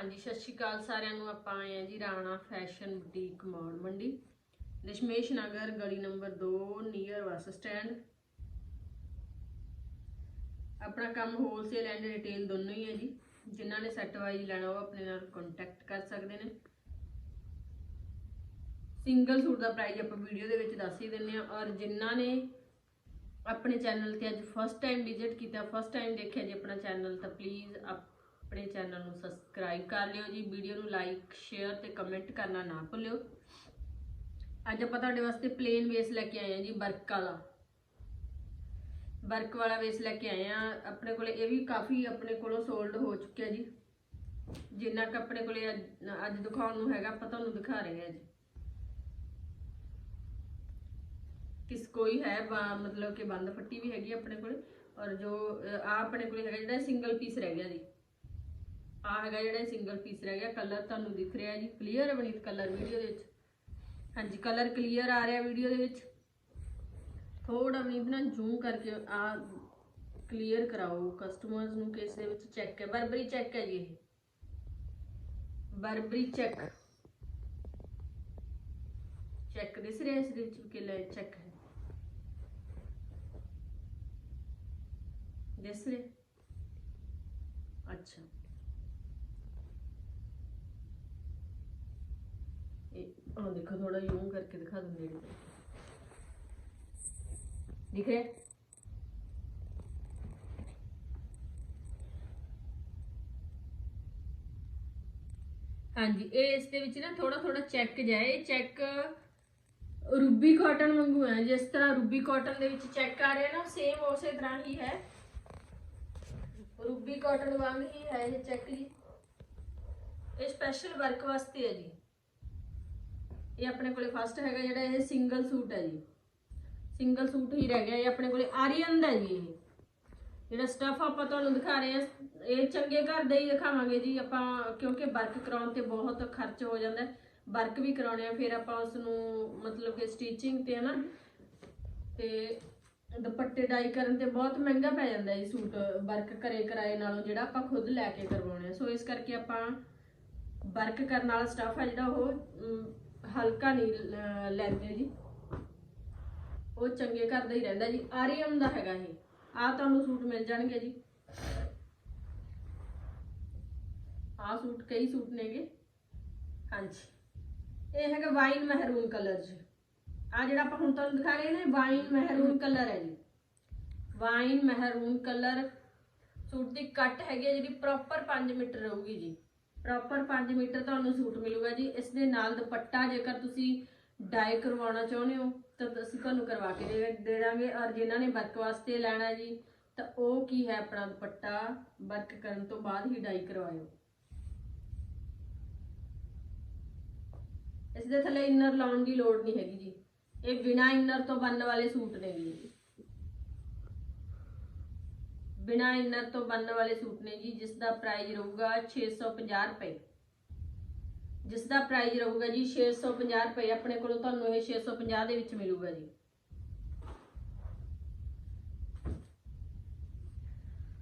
ਹਾਂਜੀ, ਸਤਿ ਸ਼੍ਰੀ ਅਕਾਲ ਸਾਰਿਆਂ ਨੂੰ। ਆਪਾਂ ਆਏ ਆ ਜੀ ਰਾਣਾ ਫੈਸ਼ਨ ਬੁਟੀਕ ਮੌੜ ਮੰਡੀ। ਦਸ਼ਮੇਸ਼ ਨਗਰ, ਗਲੀ ਨੰਬਰ 2 ਨੀਅਰ ਬੱਸ ਸਟੈਂਡ। ਆਪਣਾ ਕੰਮ ਹੋਲਸੇਲ ਐਂਡ ਰਿਟੇਲ ਦੋਨੋਂ ਹੀ ਹੈ ਜੀ। ਜਿਨ੍ਹਾਂ ਨੇ ਸੈੱਟ ਵਾਈਜ਼ ਲੈਣਾ, ਉਹ ਆਪਣੇ ਨਾਲ ਕੰਟੈਕਟ ਕਰ ਸਕਦੇ ਨੇ। ਸਿੰਗਲ ਸੂਟ ਦਾ ਪ੍ਰਾਈਸ ਆਪਾਂ ਵੀਡੀਓ ਦੇ ਵਿੱਚ ਦੱਸ ਹੀ ਦਿੰਨੇ ਆ ਔਰ ਜਿਨ੍ਹਾਂ ਨੇ ਆਪਣੇ ਚੈਨਲ ਤੇ ਅੱਜ ਫਸਟ ਟਾਈਮ ਵਿਜ਼ਿਟ ਕੀਤਾ ਫਸਟ ਟਾਈਮ ਦੇਖਿਆ ਜੀ ਆਪਣਾ ਚੈਨਲ ਤਾਂ ਪਲੀਜ਼ ਆਪਣੇ ਚੈਨਲ ਨੂੰ ਸਬਸਕ੍ਰਾਈਬ ਕਰ ਲਿਓ ਜੀ ਵੀਡੀਓ ਨੂੰ ਲਾਈਕ ਸ਼ੇਅਰ ਤੇ ਕਮੈਂਟ ਕਰਨਾ ਨਾ ਭੁੱਲਿਓ। ਅੱਜ ਆਪਾਂ ਤੁਹਾਡੇ ਵਾਸਤੇ ਪਲੇਨ ਵੇਸ ਲੈ ਕੇ ਆਏ ਆ ਜੀ ਵਰਕ ਵਾਲਾ। ਵਰਕ ਵਾਲਾ ਵੇਸ ਲੈ ਕੇ ਆਏ ਆ ਆਪਣੇ ਕੋਲੇ ਇਹ ਵੀ ਕਾਫੀ ਆਪਣੇ ਕੋਲੋਂ ਸੋਲਡ ਹੋ ਚੁੱਕਿਆ ਜੀ। ਜਿੰਨਾ ਕ ਆਪਣੇ ਕੋਲੇ ਅੱਜ ਅੱਜ ਦਿਖਾਉਣ ਨੂੰ ਹੈਗਾ, ਆਪਾਂ ਤੁਹਾਨੂੰ ਦਿਖਾ ਰਹੇ ਹਾਂ ਜੀ। ਕਿਸ ਕੋਈ ਹੈ ਮਤਲਬ ਕਿ ਬੰਦ ਫੱਟੀ ਵੀ ਹੈਗੀ ਆਪਣੇ ਕੋਲੇ। ਔਰ ਜੋ ਆ ਆਪਣੇ ਕੋਲੇ ਹੈਗਾ ਜਿਹੜਾ ਸਿੰਗਲ ਪੀਸ ਰਹਿ ਗਿਆ ਜੀ। ਆ ਹੈਗਾ ਜਿਹੜਾ ਸਿੰਗਲ ਪੀਸ ਰਹਿ ਗਿਆ ਕਲਰ ਤੁਹਾਨੂੰ ਦਿਖ ਰਿਹਾ ਜੀ ਕਲੀਅਰ ਹੈ ਬਣੀ ਕਲਰ ਵੀਡੀਓ ਦੇ ਵਿੱਚ। ਹਾਂਜੀ ਕਲਰ ਕਲੀਅਰ ਆ ਰਿਹਾ ਵੀਡੀਓ ਦੇ ਵਿੱਚ। ਥੋੜਾ ਵੀ ਨਾ ਜ਼ੂਮ ਕਰਕੇ ਆ ਕਲੀਅਰ ਕਰਾਓ ਕਸਟਮਰਸ ਨੂੰ ਕਿ ਇਸ ਦੇ ਵਿੱਚ ਚੈੱਕ ਹੈ। ਬਰਬਰੀ ਚੈੱਕ ਹੈ ਜੀ ਇਹ। ਬਰਬਰੀ ਚੈੱਕ ਚੈੱਕ ਦਿਸ ਰਿਹਾ ਇਸ ਦੇ ਵਿੱਚ ਕਿ ਲੈ ਚੈੱਕ ਹੈ। ਦਿਸ ਰਿਹਾ। ਅੱਛਾ। ਇਹ ਆ ਦੇਖੋ ਥੋੜਾ ਯੂੰ ਕਰਕੇ ਦਿਖਾ ਦਿੰਦੇ ਨੇੜੇ ਤੋਂ। ਹਾਂਜੀ, ਇਹ ਇਸ ਦੇ ਵਿੱਚ ਨਾ ਥੋੜਾ ਥੋੜਾ ਚੈੱਕ ਜਾਏ ਚੈੱਕ ਰੂਬੀ ਕਾਟਨ ਵਾਂਗੂ ਹੈ। ਜਿਸ ਤਰ੍ਹਾਂ ਰੂਬੀ ਕਾਟਨ ਦੇ ਵਿੱਚ ਚੈੱਕ ਆ ਰਿਹਾ ਨਾ ਸੇਮ ਉਸੇ ਤਰ੍ਹਾਂ ਹੀ ਹੈ। ਰੂਬੀ ਕਾਟਨ ਵਾਂਗ ਹੀ ਹੈ ਇਹ ਚੈੱਕ ਜੀ ਇਹ ਸਪੈਸ਼ਲ ਵਰਕ ਵਾਸਤੇ ਹੈ ਜੀ। ਇਹ ਆਪਣੇ ਕੋਲੇ ਫਸਟ ਹੈਗਾ ਜਿਹੜਾ ਇਹ ਸਿੰਗਲ ਸੂਟ ਹੈ ਜੀ। ਸਿੰਗਲ ਸੂਟ ਹੀ ਰਹਿ ਗਿਆ, ਇਹ ਆਪਣੇ ਕੋਲੇ ਆਰੀਅਨ ਦਾ ਜੀ ਇਹ। ਜਿਹੜਾ ਸਟਫ ਆਪਾਂ ਤੁਹਾਨੂੰ ਦਿਖਾ ਰਹੇ ਹਾਂ, ਇਹ ਚੰਗੇ ਘਰ ਦਾ ਹੀ ਦਿਖਾਵਾਂਗੇ ਜੀ। ਆਪਾਂ ਕਿਉਂਕਿ ਵਰਕ ਕਰਾਉਣ ਤੇ ਬਹੁਤ ਖਰਚ ਹੋ ਜਾਂਦਾ ਵਰਕ ਵੀ ਕਰਾਉਣੇ ਆ, ਫਿਰ ਆਪਾਂ ਉਸ ਨੂੰ ਮਤਲਬ ਕਿ ਸਟਿਚਿੰਗ ਤੇ ਹਨਾ, ਤੇ ਦੁਪੱਟੇ ਡਾਈ ਕਰਨ ਤੇ ਬਹੁਤ ਮਹਿੰਗਾ ਪੈ ਜਾਂਦਾ ਇਹ ਸੂਟ। ਵਰਕ ਕਰੇ ਕਰਾਏ ਨਾਲੋਂ ਜਿਹੜਾ ਆਪਾਂ ਖੁਦ ਲੈ ਕੇ ਕਰਵਾਉਣੇ ਆ। ਸੋ ਇਸ ਕਰਕੇ ਆਪਾਂ ਵਰਕ ਕਰਨ ਵਾਲਾ ਸਟਫ ਹੈ ਜਿਹੜਾ ਉਹ ਹਲਕਾ ਨਹੀਂ ਲ- ਲੈਂਦੇ ਜੀ। ਉਹ ਚੰਗੇ ਘਰ ਦਾ ਹੀ ਰਹਿੰਦਾ ਜੀ। ਆਰੀਅਮ ਦਾ ਹੈਗਾ ਇਹ। ਆ ਤੁਹਾਨੂੰ ਸੂਟ ਮਿਲ ਜਾਣਗੇ ਜੀ। ਆ ਸੂਟ, ਕਈ ਸੂਟ ਨੇਗੇ। ਹਾਂਜੀ। ਇਹ ਹੈਗਾ ਵਾਈਨ ਮਹਿਰੂਨ ਕਲਰ ਜੀ। ਆ ਜਿਹੜਾ ਆਪਾਂ ਹੁਣ ਤੁਹਾਨੂੰ ਦਿਖਾ ਰਹੇ ਨੇ ਵਾਈਨ ਮਹਿਰੂਨ ਕਲਰ ਹੈ ਜੀ। Wine maroon colour. ਸੂਟ ਦੀ ਕੱਟ ਹੈਗੀ ਹੈ ਜਿਹੜੀ ਪ੍ਰੋਪਰ 5 ਮੀਟਰ ਰਹੂਗੀ ਜੀ। ਪ੍ਰੋਪਰ 5 ਮੀਟਰ ਤੁਹਾਨੂੰ ਸੂਟ ਮਿਲੂਗਾ ਜੀ। ਇਸ ਦੇ ਨਾਲ ਦੁਪੱਟਾ ਜੇਕਰ ਤੁਸੀਂ ਡਾਈ ਕਰਵਾਉਣਾ ਚਾਹੁੰਦੇ ਹੋ, ਤਾਂ ਅਸੀਂ ਤੁਹਾਨੂੰ ਕਰਵਾ ਕੇ ਦੇ ਦੇ ਦਾਂਗੇ। ਔਰ ਜਿਨ੍ਹਾਂ ਨੇ ਵਰਕ ਵਾਸਤੇ ਲੈਣਾ ਜੀ, ਤਾਂ ਉਹ ਕੀ ਹੈ ਆਪਣਾ ਦੁਪੱਟਾ? ਵਰਕ ਕਰਨ ਤੋਂ ਬਾਅਦ ਹੀ ਡਾਈ ਕਰਵਾਇਓ। ਇਸ ਦੇ ਥੱਲੇ ਇਨਰ ਲਾਉਣ ਦੀ ਲੋੜ ਨਹੀਂ ਹੈਗੀ ਜੀ। ਇਹ ਬਿਨਾ ਇਨਰ ਤੋਂ ਬੰਨ ਵਾਲੇ ਸੂਟ ਨੇ ਜੀ। ਬਿਨਾ ਇਨਰ ਤੋਂ ਬਣਨ ਵਾਲੇ ਸੂਟ ਨੇ ਜੀ, ਜਿਸ ਦਾ ਪ੍ਰਾਈਸ ਰਹੂਗਾ 650 ਰੁਪਏ। ਜਿਸ ਦਾ ਪ੍ਰਾਈਸ ਰਹੂਗਾ ਜੀ 650 ਰੁਪਏ, ਆਪਣੇ ਕੋਲੋਂ ਤੁਹਾਨੂੰ ਇਹ 650 ਦੇ ਵਿੱਚ ਮਿਲੂਗਾ ਜੀ।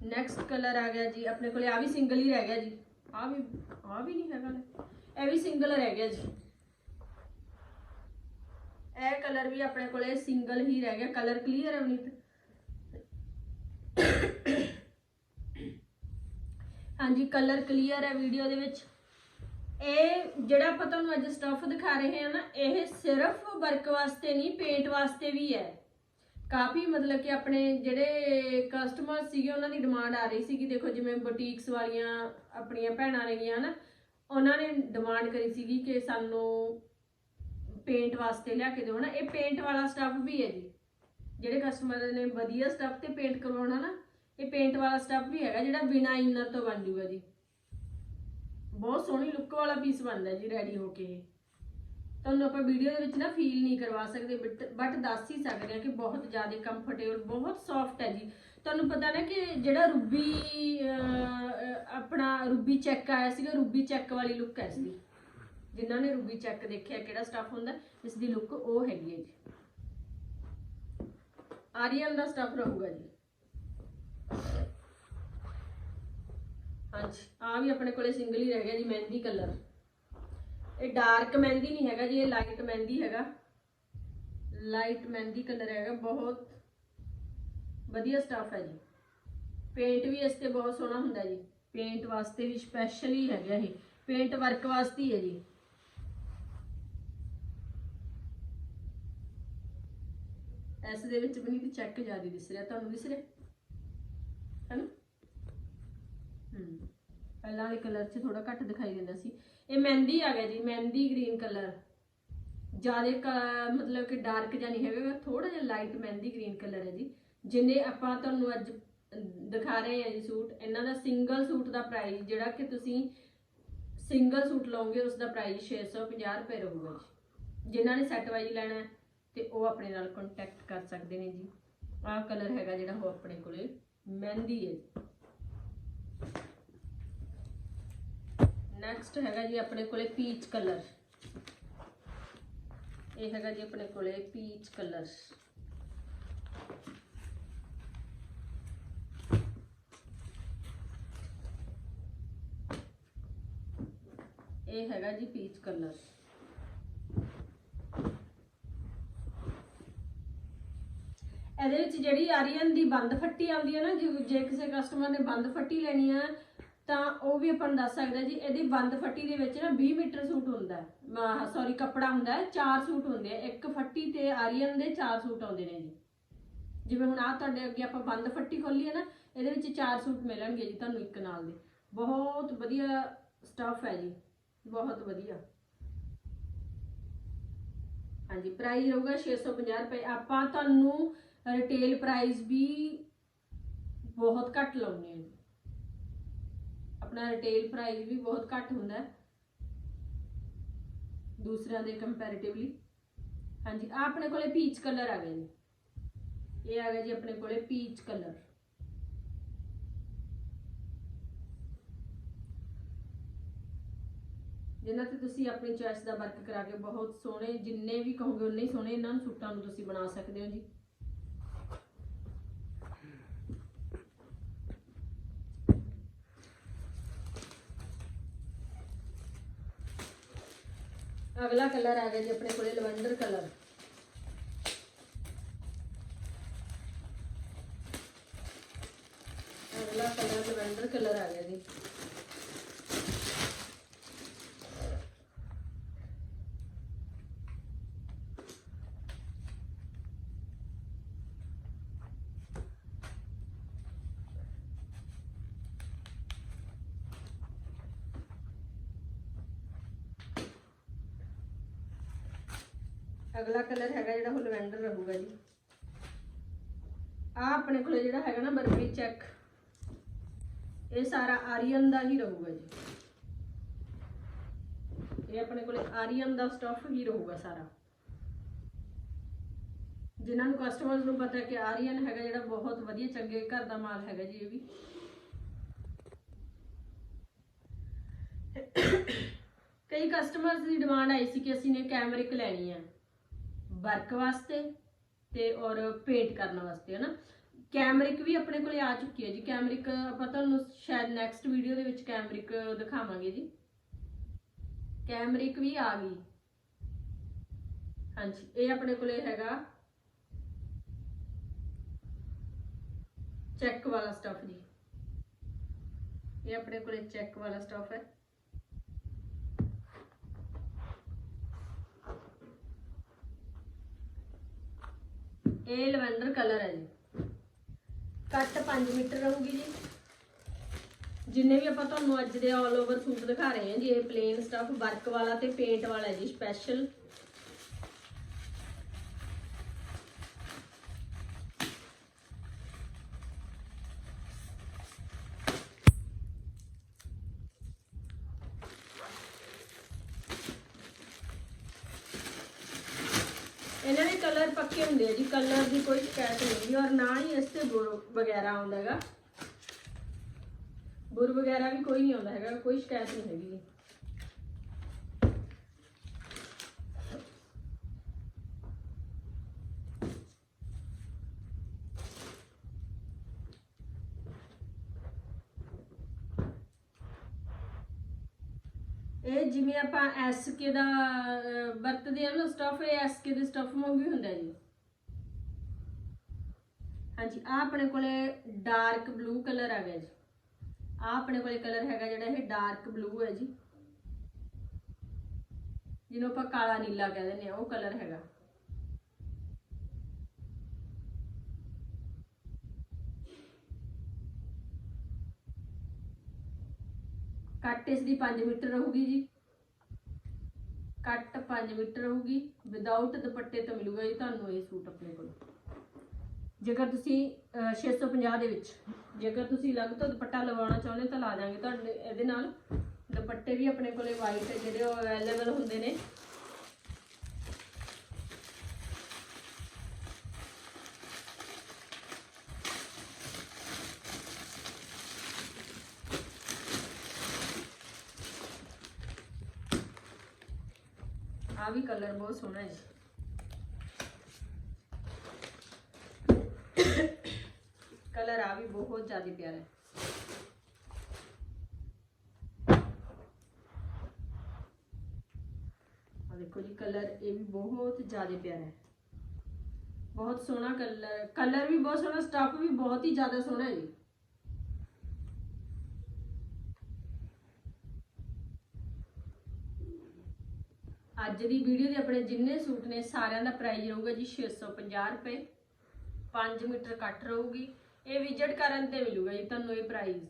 ਨੈਕਸਟ ਕਲਰ ਆ ਗਿਆ ਜੀ, ਆਪਣੇ ਕੋਲੇ ਆ ਵੀ ਸਿੰਗਲ ਹੀ ਰਹਿ ਗਿਆ ਜੀ। ਆ ਵੀ ਆ ਵੀ ਨਹੀਂ ਹੈਗਾ ਲੈ। ਇਹ ਵੀ ਸਿੰਗਲ ਰਹਿ ਗਿਆ ਜੀ। ਇਹ ਕਲਰ ਵੀ ਆਪਣੇ ਕੋਲੇ ਸਿੰਗਲ ਹੀ ਰਹਿ ਗਿਆ। ਕਲਰ ਕਲੀਅਰ ਹੈ ਬਨੀਤ ਹਾਂਜੀ ਕਲਰ ਕਲੀਅਰ ਹੈ ਵੀਡੀਓ ਦੇ ਵਿੱਚ। ਇਹ ਜਿਹੜਾ ਆਪਾਂ ਤੁਹਾਨੂੰ ਅੱਜ ਸਟਫ ਦਿਖਾ ਰਹੇ ਹਾਂ ਨਾ, ਇਹ ਸਿਰਫ ਵਰਕ ਵਾਸਤੇ ਨਹੀਂ ਪੇਂਟ ਵਾਸਤੇ ਵੀ ਹੈ। ਕਾਫੀ ਮਤਲਬ ਕਿ ਆਪਣੇ ਜਿਹੜੇ ਕਸਟਮਰ ਸੀਗੇ, ਉਹਨਾਂ ਦੀ ਡਿਮਾਂਡ ਆ ਰਹੀ ਸੀਗੀ। ਦੇਖੋ, ਜਿਵੇਂ ਬੁਟੀਕਸ ਵਾਲੀਆਂ ਆਪਣੀਆਂ ਭੈਣਾਂ ਨੇਗੀਆਂ ਨਾ ਉਹਨਾਂ ਨੇ ਡਿਮਾਂਡ ਕਰੀ ਸੀਗੀ ਕਿ ਸਾਨੂੰ ਪੇਂਟ ਵਾਸਤੇ ਲਿਆ ਕੇ ਦਿਓ ਨਾ ਇਹ ਪੇਂਟ ਵਾਲਾ ਸਟਫ ਵੀ ਹੈ ਜੀ। ਜਿਹੜੇ ਕਸਟਮਰ ਨੇ ਵਧੀਆ ਸਟੱਫ ਤੇ ਪੇਂਟ ਕਰਵਾਉਣਾ ਨਾ, ਇਹ ਪੇਂਟ ਵਾਲਾ ਸਟੱਫ ਵੀ ਹੈਗਾ ਜਿਹੜਾ ਬਿਨਾ ਇਨਰ ਤੋਂ ਬਣ ਜੂਗਾ ਜੀ। ਬਹੁਤ ਸੋਹਣੀ ਲੁੱਕ ਵਾਲਾ ਪੀਸ ਬਣਦਾ ਜੀ ਰੈਡੀ ਹੋ ਕੇ ਇਹ। ਤੁਹਾਨੂੰ ਆਪਾਂ ਵੀਡੀਓ ਦੇ ਵਿੱਚ ਨਾ ਫੀਲ ਨਹੀਂ ਕਰਵਾ ਸਕਦੇ ਬਟ ਦੱਸ ਹੀ ਸਕਦੇ ਆ ਕਿ ਬਹੁਤ ਜ਼ਿਆਦਾ ਕੰਫਰਟੇਬਲ ਬਹੁਤ ਸੌਫਟ ਹੈ ਜੀ। ਤੁਹਾਨੂੰ ਪਤਾ ਨਾ ਕਿ ਜਿਹੜਾ ਰੂਬੀ ਆਪਣਾ ਰੂਬੀ ਚੈੱਕ ਆਇਆ ਸੀਗਾ, ਰੂਬੀ ਚੈੱਕ ਵਾਲੀ ਲੁੱਕ ਹੈ ਇਸ ਦੀ ਜਿਨ੍ਹਾਂ ਨੇ ਰੂਬੀ ਚੈੱਕ ਦੇਖਿਆ ਕਿਹੜਾ ਸਟੱਫ ਹੁੰਦਾ ਇਸ ਦੀ ਲੁੱਕ ਉਹ ਹੈਗੀ ਹੈ ਜੀ। ਆਰੀਅਨ ਦਾ ਸਟਫ ਰਹੂਗਾ ਜੀ। ਹਾਂਜੀ ਆ ਵੀ ਆਪਣੇ ਕੋਲੇ ਸਿੰਗਲ ਹੀ ਰਹਿ ਗਿਆ ਜੀ, ਮਹਿੰਦੀ ਕਲਰ ਇਹ ਡਾਰਕ ਮਹਿੰਦੀ ਨਹੀਂ ਹੈਗਾ ਜੀ, ਇਹ ਲਾਈਟ ਮਹਿੰਦੀ ਹੈਗਾ। ਲਾਈਟ ਮਹਿੰਦੀ ਕਲਰ ਹੈਗਾ, ਬਹੁਤ ਵਧੀਆ ਸਟਾਫ ਹੈ ਜੀ। ਪੇਂਟ ਵੀ ਇਸ ਤੇ ਬਹੁਤ ਸੋਹਣਾ ਹੁੰਦਾ ਜੀ। ਪੇਂਟ ਵਾਸਤੇ ਵੀ ਸਪੈਸ਼ਲੀ ਹੈਗਾ ਇਹ। ਪੇਂਟ ਵਰਕ ਵਾਸਤੇ ਹੀ ਹੈ ਜੀ। ਇਸ ਦੇ ਵਿੱਚ ਵੀ ਨਹੀਂ ਚੈੱਕ ਜ਼ਿਆਦਾ ਦਿਸ ਰਿਹਾ, ਤੁਹਾਨੂੰ ਦਿਸ ਰਿਹਾ? ਹੈਨਾ? ਹਮ ਪਹਿਲਾਂ ਵਾਲੇ ਕਲਰ 'ਚ ਥੋੜਾ ਘੱਟ ਦਿਖਾਈ ਦਿੰਦਾ ਸੀ। ਇਹ ਮਹਿੰਦੀ ਆ ਗਿਆ ਜੀ, ਮਹਿੰਦੀ ਗ੍ਰੀਨ ਕਲਰ ਜ਼ਿਆਦਾ ਮਤਲਬ ਕਿ ਡਾਰਕ ਜਾਂ ਨਹੀਂ ਹੈਗਾ ਥੋੜਾ ਜਿਹਾ ਲਾਈਟ ਮਹਿੰਦੀ ਗ੍ਰੀਨ ਕਲਰ ਹੈ ਜੀ। ਜਿੰਨੇ ਆਪਾਂ ਤੁਹਾਨੂੰ ਅੱਜ ਦਿਖਾ ਰਹੇ ਹਾਂ ਜੀ ਸੂਟ, ਇਹਨਾਂ ਦਾ ਸਿੰਗਲ ਸੂਟ ਦਾ ਪ੍ਰਾਈਸ ਜਿਹੜਾ ਕਿ ਤੁਸੀਂ ਸਿੰਗਲ ਸੂਟ ਲਓਗੇ ਉਸ ਦਾ ਪ੍ਰਾਈਸ 650 ਰੁਪਏ ਰਹੂਗਾ ਜੀ। ਜਿਨ੍ਹਾਂ ਨੇ ਸੈੱਟ ਵਾਈਜ਼ ਲੈਣਾ ਹੈ ਤੇ ਉਹ ਆਪਣੇ ਨਾਲ ਕੰਟੈਕਟ ਕਰ ਸਕਦੇ ਨੇ ਜੀ। ਆਹ ਕਲਰ ਹੈਗਾ ਜਿਹੜਾ ਉਹ ਆਪਣੇ ਕੋਲੇ, ਮਹਿੰਦੀ ਹੈ। ਨੈਕਸਟ ਹੈਗਾ ਜੀ ਆਪਣੇ ਕੋਲੇ ਪੀਚ ਕਲਰ ਇਹ ਹੈਗਾ ਜੀ ਆਪਣੇ ਕੋਲੇ ਪੀਚ ਕਲਰ ਇਹ ਹੈਗਾ ਜੀ ਪੀਚ ਕਲਰ ਇਹਦੇ ਵਿੱਚ ਜਿਹੜੀ ਆਰੀਅਨ ਦੀ ਬੰਦ ਫੱਟੀ ਆਉਂਦੀ ਹੈ ਨਾ ਜੇ- ਜੇ ਕਿਸੇ ਕਸਟਮਰ ਨੇ ਬੰਦ ਫੱਟੀ ਲੈਣੀ ਆ ਤਾਂ ਉਹ ਵੀ ਆਪਾਂ ਨੂੰ ਦੱਸ ਸਕਦਾ ਜੀ, ਇਹਦੀ ਬੰਦ ਫੱਟੀ ਦੇ ਵਿੱਚ ਨਾ 20 ਮੀਟਰ ਸੂਟ ਹੁੰਦਾ ਹੈ। ਸੌਰੀ ਕੱਪੜਾ ਹੁੰਦਾ ਹੈ, ਚਾਰ ਸੂਟ ਹੁੰਦੇ ਆ, ਇੱਕ ਫੱਟੀ ਤੇ ਆਰੀਅਨ ਦੇ ਚਾਰ ਸੂਟ ਆਉਂਦੇ ਨੇ ਜੀ। ਜਿਵੇਂ ਹੁਣ ਆ ਤੁਹਾਡੇ ਅੱਗੇ ਆਪਾਂ ਬੰਦ ਫੱਟੀ ਖੋਲੀ ਹੈ ਨਾ, ਇਹਦੇ ਵਿੱਚ ਚਾਰ ਸੂਟ ਮਿਲਣਗੇ ਜੀ ਤੁਹਾਨੂੰ ਇੱਕ ਨਾਲ ਦੇ। ਬਹੁਤ ਵਧੀਆ ਸਟੱਫ ਹੈ ਜੀ, ਬਹੁਤ ਵਧੀਆ। ਹਾਂਜੀ ਪ੍ਰਾਈਸ ਰਹੂਗਾ 650 ਰੁਪਏ। ਆਪਾਂ ਤੁਹਾਨੂੰ ਰਿਟੇਲ ਪ੍ਰਾਈਸ ਵੀ ਬਹੁਤ ਘੱਟ ਲਾਉਂਦੇ ਹਾਂ ਆਪਣਾ ਰਿਟੇਲ ਪ੍ਰਾਈਸ ਵੀ ਬਹੁਤ ਘੱਟ ਹੁੰਦਾ ਦੂਸਰਿਆਂ ਦੇ ਕੰਪੈਰੀਟਿਵਲੀ ਹਾਂਜੀ ਆ ਆਪਣੇ ਕੋਲੇ ਪੀਚ ਕਲਰ ਆ ਗਿਆ ਜੀ। ਇਹ ਆ ਗਿਆ ਜੀ ਆਪਣੇ ਕੋਲੇ ਪੀਚ ਕਲਰ ਜਿਨ੍ਹਾਂ ਤੇ ਤੁਸੀਂ ਆਪਣੀ ਚੋਇਸ ਦਾ ਵਰਕ ਕਰਾ ਕੇ ਬਹੁਤ ਸੋਹਣੇ, ਜਿੰਨੇ ਵੀ ਕਹੋਗੇ, ਉਨੇ ਹੀ ਸੋਹਣੇ ਇਹਨਾਂ ਨੂੰ ਸੂਟਾਂ ਨੂੰ ਤੁਸੀਂ ਬਣਾ ਸਕਦੇ ਹੋ ਜੀ। ਅਗਲਾ ਕਲਰ ਆ ਗਿਆ ਜੀ ਆਪਣੇ ਕੋਲੇ ਲਵੈਂਡਰ ਕਲਰ। ਅਗਲਾ ਕਲਰ ਲਵੈਂਡਰ ਕਲਰ ਆ ਗਿਆ ਜੀ। ਅਗਲਾ ਕਲਰ ਹੈਗਾ ਜਿਹੜਾ ਉਹ ਲਵੈਂਡਰ ਰਹੂਗਾ ਜੀ। ਆ ਆਪਣੇ ਕੋਲੇ ਜਿਹੜਾ ਹੈਗਾ ਨਾ ਬਰਬੀ ਚੈੱਕ। ਇਹ ਸਾਰਾ ਆਰੀਅਨ ਦਾ ਹੀ ਰਹੂਗਾ ਜੀ। ਇਹ ਆਪਣੇ ਕੋਲੇ ਆਰੀਅਨ ਦਾ ਸਟਫ ਹੀ ਰਹੂਗਾ ਸਾਰਾ। ਜਿਨ੍ਹਾਂ ਨੂੰ ਕਸਟਮਰਸ ਨੂੰ ਪਤਾ ਕਿ ਆਰੀਅਨ ਹੈਗਾ ਜਿਹੜਾ ਬਹੁਤ ਵਧੀਆ ਚੰਗੇ ਘਰ ਦਾ ਮਾਲ ਹੈਗਾ ਜੀ ਇਹ ਵੀ। ਕਈ ਕਸਟਮਰਸ ਦੀ ਡਿਮਾਂਡ ਆਈ ਸੀ ਕਿ ਅਸੀਂ ਨੇ ਕੈਮਰਿਕ ਲੈਣੀ ਹੈ। ਵਰਕ ਵਾਸਤੇ ਤੇ ਔਰ ਪੇਂਟ ਕਰਨ ਵਾਸਤੇ, ਹਨਾ? ਕੈਮਰਿਕ ਵੀ ਆਪਣੇ ਕੋਲੇ ਆ ਚੁੱਕੀ ਹੈ ਜੀ। ਕੈਮਰਿਕ ਆਪਾਂ ਤੁਹਾਨੂੰ ਸ਼ਾਇਦ ਨੈਕਸਟ ਵੀਡੀਓ ਦੇ ਵਿੱਚ ਕੈਮਰਿਕ ਦਿਖਾਵਾਂਗੇ ਜੀ। ਕੈਮਰਿਕ ਵੀ ਆ ਗਈ। ਹਾਂਜੀ, ਇਹ ਆਪਣੇ ਕੋਲੇ ਹੈਗਾ। ਚੈੱਕ ਵਾਲਾ ਸਟਫ ਜੀ। ਇਹ ਆਪਣੇ ਕੋਲੇ ਚੈੱਕ ਵਾਲਾ ਸਟਫ ਹੈ। ਇਹ ਲਵੈਂਡਰ ਕਲਰ ਹੈ ਜੀ। ਕੱਟ 5 ਮੀਟਰ ਰਹੂਗੀ ਜੀ। ਜਿੰਨੇ ਵੀ ਆਪਾਂ ਤੁਹਾਨੂੰ ਅੱਜ ਦੇ ਆਲ ਓਵਰ ਸੂਟ ਦਿਖਾ ਰਹੇ ਹਾਂ ਜੀ, ਇਹ ਪਲੇਨ ਸਟਫ ਵਰਕ ਵਾਲਾ ਤੇ ਪੇਂਟ ਵਾਲਾ ਜੀ ਸਪੈਸ਼ਲ ਇਹਨਾਂ ਦੇ ਕਲਰ ਪੱਕੇ ਹੁੰਦੇ ਆ ਜੀ ਕਲਰ ਦੀ ਕੋਈ ਸ਼ਿਕਾਇਤ ਨਹੀਂ ਹੁੰਦੀ ਔਰ ਨਾ ਹੀ ਇਸ ਤੇ ਬੁਰ ਵਗੈਰਾ ਆਉਂਦਾ ਹੈਗਾ। ਬੁਰ ਵਗੈਰਾ ਵੀ ਕੋਈ ਨਹੀਂ ਆਉਂਦਾ ਹੈਗਾ, ਕੋਈ ਸ਼ਿਕਾਇਤ ਨਹੀਂ ਹੈਗੀ। ਇਹ ਜਿਵੇਂ ਆਪਾਂ ਐਸਕੇ ਦਾ ਵਰਤਦੇ ਆ ਨਾ ਸਟਫ ਇਹ ਐਸਕੇ ਦੇ ਸਟਫ ਵਾਂਗੂ ਹੀ ਹੁੰਦਾ ਜੀ। ਹਾਂਜੀ ਆ ਆਪਣੇ ਕੋਲੇ ਡਾਰਕ ਬਲੂ ਕਲਰ ਆ ਗਿਆ ਜੀ। ਆ ਆਪਣੇ ਕੋਲੇ ਕਲਰ ਹੈਗਾ ਜਿਹੜਾ ਇਹ ਡਾਰਕ ਬਲੂ ਹੈ ਜੀ। ਜਿਹਨੂੰ ਆਪਾਂ ਕਾਲਾ ਨੀਲਾ ਕਹਿ ਦਿੰਦੇ ਆ ਉਹ ਕਲਰ ਹੈਗਾ। ਕੱਟ ਇਸ ਦੀ 5 ਮੀਟਰ ਰਹੂਗੀ ਜੀ। ਕੱਟ 5 ਮੀਟਰ ਰਹੂਗੀ। ਵਿਦਆਊਟ ਦੁਪੱਟੇ ਤੋਂ ਮਿਲੂਗਾ ਜੀ ਤੁਹਾਨੂੰ ਇਹ ਸੂਟ ਆਪਣੇ ਕੋਲ। ਜੇਕਰ ਤੁਸੀਂ ਅਹ, 650 ਦੇ ਵਿੱਚ ਜੇਕਰ ਤੁਸੀਂ ਅਲੱਗ ਤੋਂ ਦੁਪੱਟਾ ਲਵਾਉਣਾ ਚਾਹੁੰਦੇ ਤਾਂ ਲਾ ਦਾਂਗੇ। ਤੁਹਾਡੇ ਇਹਦੇ ਨਾਲ ਦੁਪੱਟੇ ਵੀ ਆਪਣੇ ਕੋਲੇ ਵਾਈਟ ਜਿਹੜੇ ਅਵੇਲੇਬਲ ਹੁੰਦੇ ਨੇ। ਆ ਵੀ ਕਲਰ ਬਹੁਤ ਸੋਹਣਾ ਹੈ ਕਲਰ ਆ ਵੀ ਬਹੁਤ ਜ਼ਿਆਦਾ ਪਿਆਰਾ ਹੈ ਆ ਦੇਖੋ ਜੀ ਕਲਰ ਇਹ ਵੀ ਬਹੁਤ ਜ਼ਿਆਦਾ ਪਿਆਰਾ ਹੈ ਬਹੁਤ ਸੋਹਣਾ ਕਲਰ ਕਲਰ ਵੀ ਬਹੁਤ ਸੋਹਣਾ ਸਟਫ ਵੀ ਬਹੁਤ ਹੀ ਜ਼ਿਆਦਾ ਸੋਹਣਾ ਹੈ ਅੱਜ ਦੀ ਵੀਡੀਓ ਦੇ ਆਪਣੇ ਜਿੰਨੇ ਸੂਟ ਨੇ ਸਾਰਿਆਂ ਦਾ ਪ੍ਰਾਈਸ ਰਹੂਗਾ ਜੀ 650 ਰੁਪਏ। 5 ਮੀਟਰ ਕੱਟ ਰਹੂਗੀ। ਇਹ ਵਿਜ਼ਿਟ ਕਰਨ ਤੇ ਮਿਲੂਗਾ ਜੀ ਤੁਹਾਨੂੰ ਇਹ ਪ੍ਰਾਈਸ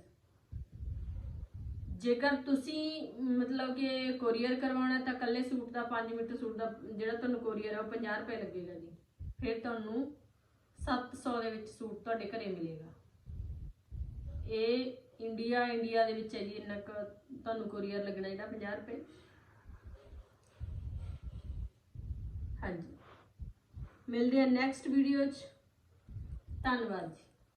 ਜੇਕਰ ਤੁਸੀਂ ਮਤਲਬ ਕਿ ਕੋਰੀਅਰ ਕਰਵਾਉਣਾ ਤਾਂ ਕੱਲੇ ਸੂਟ ਦਾ 5 ਮੀਟਰ ਸੂਟ ਦਾ ਜਿਹੜਾ ਤੁਹਾਨੂੰ ਕੋਰੀਅਰ ਹੈ ਉਹ 50 ਰੁਪਏ ਲੱਗੇਗਾ ਜੀ। ਫਿਰ ਤੁਹਾਨੂੰ 700 ਦੇ ਵਿੱਚ ਸੂਟ ਤੁਹਾਡੇ ਘਰੇ ਮਿਲੇਗਾ। ਇਹ ਇੰਡੀਆ ਇੰਡੀਆ ਦੇ ਵਿੱਚ ਹੈ ਜੀ, ਇੰਨਾ ਕੁ ਤੁਹਾਨੂੰ ਕੋਰੀਅਰ ਲੱਗਣਾ ਜਿਹੜਾ 50 ਰੁਪਏ। ਹਾਂਜੀ। ਮਿਲਦੇ ਹਾਂ ਨੈਕਸਟ ਵੀਡੀਓ 'ਚ। ਧੰਨਵਾਦ ਜੀ।